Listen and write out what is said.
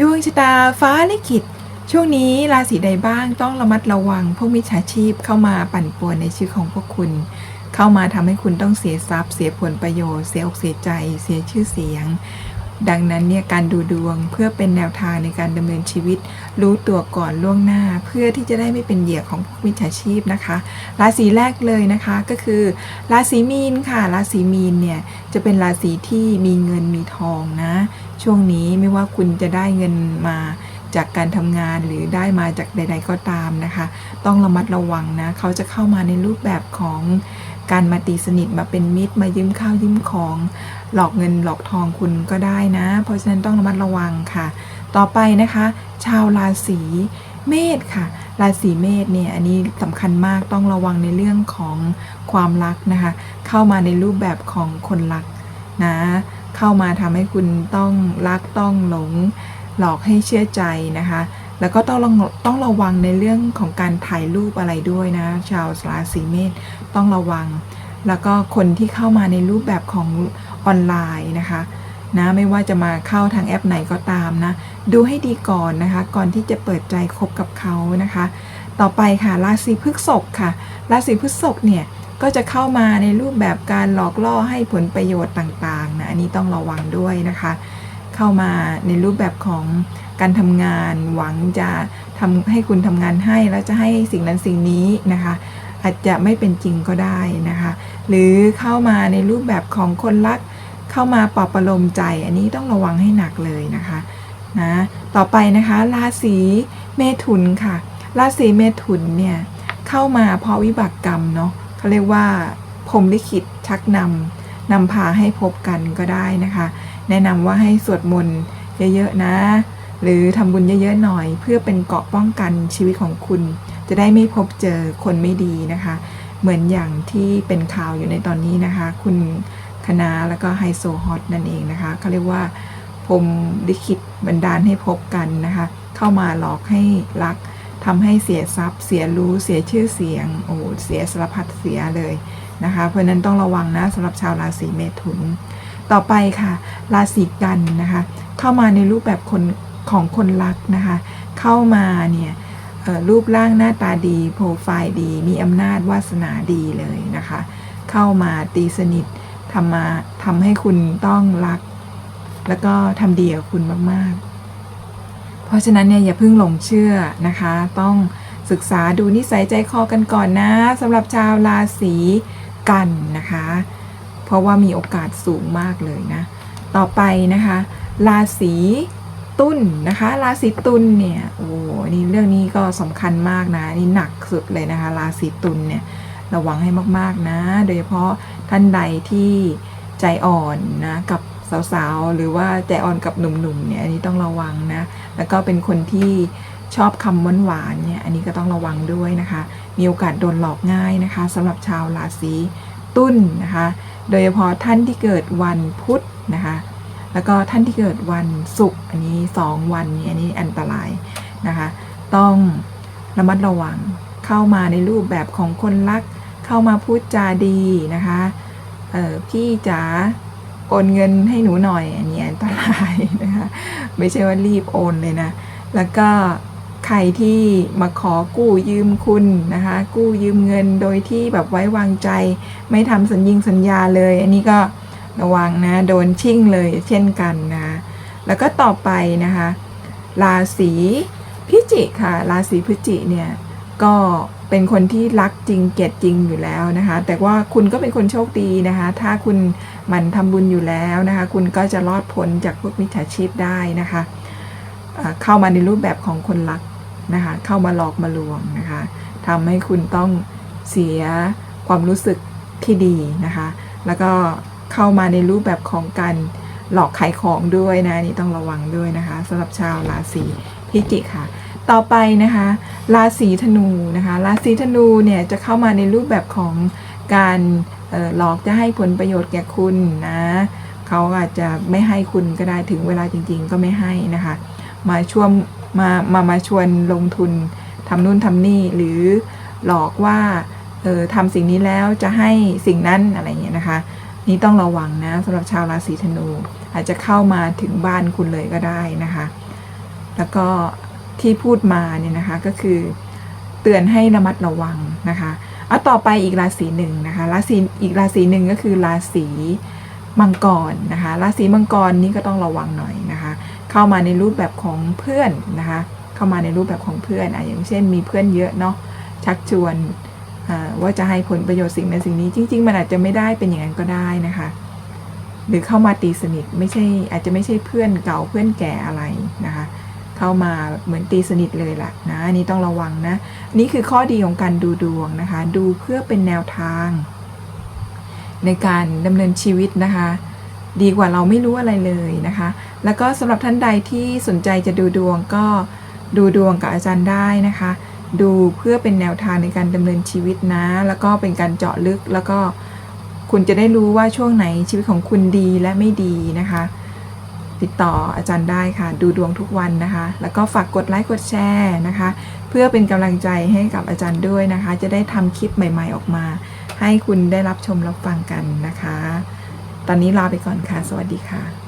ดวงชะตาฟ้าลิขิต ช่วงนี้ราศีใดบ้างต้องระมัดระวังพวกมิจฉาชีพเข้ามาปั่นป่วนในชีวิตของพวกคุณ เข้ามาทำให้คุณต้องเสียทรัพย์ เสียผลประโยชน์เสียอกเสียใจ เสียชื่อเสียง ดังนั้นเนี่ยการดูดวงเพื่อเป็นแนวทางในการดำเนินชีวิต รู้ตัวก่อนล่วงหน้า เพื่อที่จะได้ไม่เป็นเหยื่อของพวกมิจฉาชีพนะคะราศีแรกเลยนะคะก็คือราศีมีนค่ะราศีมีนเนี่ยจะเป็นราศีที่มีเงินมีทองนะ ช่วงนี้ไม่ว่าคุณจะได้เงินมาจากการทำงานหรือได้มาจากใด ๆ ก็ตามนะคะ ต้องระมัดระวังนะเขาจะเข้ามาในรูปแบบของการมาตีสนิทมาเป็นมิตรมายืมข้าวยืมของ หลอกเงินหลอกทองคุณก็ได้นะ เพราะฉะนั้นต้องระมัดระวังค่ะ ต่อไปนะคะ ชาวราศีเมษค่ะ ราศีเมษเนี่ยอันนี้สำคัญมากต้องระวังในเรื่องของความรักนะคะ เข้ามาในรูปแบบของคนรักนะ เข้ามาทำให้คุณต้องรักต้องหลงหลอกให้เชื่อใจนะคะ แล้วก็ต้องต้องระวังในเรื่องของการถ่ายรูปอะไรด้วยนะ ชาวราศีเมษต้องระวัง แล้วก็คนที่เข้ามาในรูปแบบของออนไลน์นะคะนะไม่ว่าจะมาเข้าทางแอปไหนก็ตามนะ ดูให้ดีก่อนนะคะ ก่อนที่จะเปิดใจคบกับเขานะคะ ต่อไปค่ะราศีพฤษภค่ะราศีพฤษภเนี่ย ก็จะเข้ามาในรูปแบบการหลอกล่อให้ผลประโยชน์ต่างๆนะอันนี้ต้องระวังด้วยนะคะ เข้ามาในรูปแบบของการทำงานหวังจะทำให้คุณทำงานให้แล้วจะให้สิ่งนั้นสิ่งนี้นะคะ อาจจะไม่เป็นจริงก็ได้นะคะ หรือเข้ามาในรูปแบบของคนรัก เข้ามาปลอบประโลมใจ อันนี้ต้องระวังให้หนักเลยนะคะนะต่อไปนะคะราศีเมถุนค่ะ ราศีเมถุนเนี่ยเข้ามาเพราะวิบากกรรมเนาะ เขาเรียกว่าพรมลิขิตชักนำนำพาให้พบกันก็ได้นะคะ แนะนำว่าให้สวดมนต์เยอะๆนะ หรือทำบุญเยอะๆหน่อย เพื่อเป็นเกราะป้องกันชีวิตของคุณ จะได้ไม่พบเจอคนไม่ดีนะคะ เหมือนอย่างที่เป็นข่าวอยู่ในตอนนี้นะคะ คุณคณะแล้วก็ไฮโซฮอตนั่นเองนะคะเขาเรียกว่าพรมลิขิตบันดาลให้พบกันนะคะ เข้ามาหลอกให้รัก ทำให้เสียทรัพย์ เสียรู้ เสียชื่อเสียง โอ้ เสียสารพัดเสียเลยนะคะ เพราะนั้นต้องระวังนะสำหรับชาวราศีเมถุน ต่อไปค่ะ ราศีกันนะคะ เข้ามาในรูปแบบคนของคนรักนะคะ เข้ามาเนี่ยรูปร่างหน้าตาดี โปรไฟล์ดี มีอำนาจวาสนาดีเลยนะคะ เข้ามาตีสนิททำมาทำให้คุณต้องรัก แล้วก็ทำดีกับคุณมาก ๆ เพราะฉะนั้นเนี่ยอย่าเพิ่งหลงเชื่อนะคะ ต้องศึกษาดูนิสัยใจคอกันก่อนนะสำหรับชาวราศีกันนะคะ เพราะว่ามีโอกาสสูงมากเลยนะ ต่อไปนะคะ ราศีตุลนนะคะ ราศีตุลเนี่ยโอ้นี่เรื่องนี้ก็สำคัญมากนะนี่หนักสุดเลยนะคะ ราศีตุลเนี่ยระวังให้มากๆนะ โดยเฉพาะท่านใดที่ใจอ่อนนะกับ สาวๆ หรือว่าใจอ่อนกับหนุ่มๆเนี่ยอันนี้ต้องระวังนะ แล้วก็เป็นคนที่ชอบคำหวานๆเนี่ยอันนี้ก็ต้องระวังด้วยนะคะ มีโอกาสโดนหลอกง่ายนะคะสำหรับชาวราศีตุลนนะคะ โดยเฉพาะท่านที่เกิดวันพุธนะคะ แล้วก็ท่านที่เกิดวันศุกร์อันนี้ 2 วันนี้อันนี้อันตรายนะคะ ต้องระมัดระวังเข้ามาในรูปแบบของคนรัก เข้ามาพูดจาดีนะคะพี่จ๋า โอนเงินให้หนูหน่อยอันนี้อันตรายนะคะไม่ใช่ว่ารีบโอนเลยนะ แล้วก็ใครที่มาขอกู้ยืมคุณนะคะ กู้ยืมเงินโดยที่แบบไว้วางใจ ไม่ทำสัญญิงสัญญาเลย อันนี้ก็ระวังนะโดนชิ่งเลยเช่นกันนะ แล้วก็ต่อไปนะคะ ราศีพิจิกค่ะ ราศีพิจิกเนี่ยก็ เป็นคนที่รักจริงเกลียดจริงอยู่แล้วนะคะ แต่ว่าคุณก็เป็นคนโชคดีนะคะ ถ้าคุณหมันทำบุญอยู่แล้วนะคะ คุณก็จะรอดพ้นจากพวกมิจฉาชีพได้นะคะเข้ามาในรูปแบบของคนรักนะคะ เข้ามาหลอกมาลวงนะคะทำให้คุณต้องเสียความรู้สึกที่ดีนะคะ แล้วก็เข้ามาในรูปแบบของการหลอกขายของด้วยนะนี่ต้องระวังด้วยนะคะสำหรับชาวราศีพิจิกค่ะ ต่อไปนะคะราศีธนูนะคะราศีธนูเนี่ยจะเข้ามาในรูปแบบของการหลอกจะให้ผลประโยชน์แก่คุณนะเขาอาจจะไม่ให้คุณก็ได้ถึงเวลาจริง ๆ ก็ไม่ให้นะคะมาช่วงมามามาชวนลงทุนทำนู่นทำนี่หรือหลอกว่าเออทำสิ่งนี้แล้วจะให้สิ่งนั้นอะไรอย่างเงี้ยนะคะ นี่ต้องระวังนะสำหรับชาวราศีธนู อาจจะเข้ามาถึงบ้านคุณเลยก็ได้นะคะ แล้วก็ ที่พูดมาเนี่ยนะคะก็คือเตือนให้ระมัดระวังนะคะเอาต่อไปอีกราศีหนึ่งนะคะราศีอีกราศีหนึ่งก็คือราศีมังกรนะคะราศีมังกรนี้ก็ต้องระวังหน่อยนะคะ เข้ามาในรูปแบบของเพื่อนนะคะเข้ามาในรูปแบบของเพื่อนอะอย่างเช่นมีเพื่อนเยอะเนาะชักชวนว่าจะให้ผลประโยชน์สิ่งนั้นสิ่งนี้จริง ๆ มันอาจจะไม่ได้เป็นอย่างนั้นก็ได้นะคะ หรือเข้ามาตีสนิทไม่ใช่อาจจะไม่ใช่เพื่อนเก่าเพื่อนแก่อะไรนะคะ เข้ามาเหมือนตีสนิทเลยล่ะนะอันนี้ต้องระวังนะ นี่คือข้อดีของการดูดวงนะคะ ดูเพื่อเป็นแนวทาง ในการดำเนินชีวิตนะคะ ดีกว่าเราไม่รู้อะไรเลยนะคะ แล้วก็สำหรับท่านใดที่สนใจจะดูดวงก็ดูดวงกับอาจารย์ได้นะคะ ดูเพื่อเป็นแนวทางในการดำเนินชีวิตนะ แล้วก็เป็นการเจาะลึกแล้วก็คุณจะได้รู้ว่าช่วงไหนชีวิตของคุณดีและไม่ดีนะคะ ติดต่ออาจารย์ได้ค่ะ ดูดวงทุกวันนะคะ แล้วก็ฝากกดไลค์กดแชร์นะคะ เพื่อเป็นกำลังใจให้กับอาจารย์ด้วยนะคะ จะได้ทำคลิปใหม่ ๆ ออกมา ให้คุณได้รับชมรับฟังกันนะคะ ตอนนี้ลาไปก่อนค่ะ สวัสดีค่ะ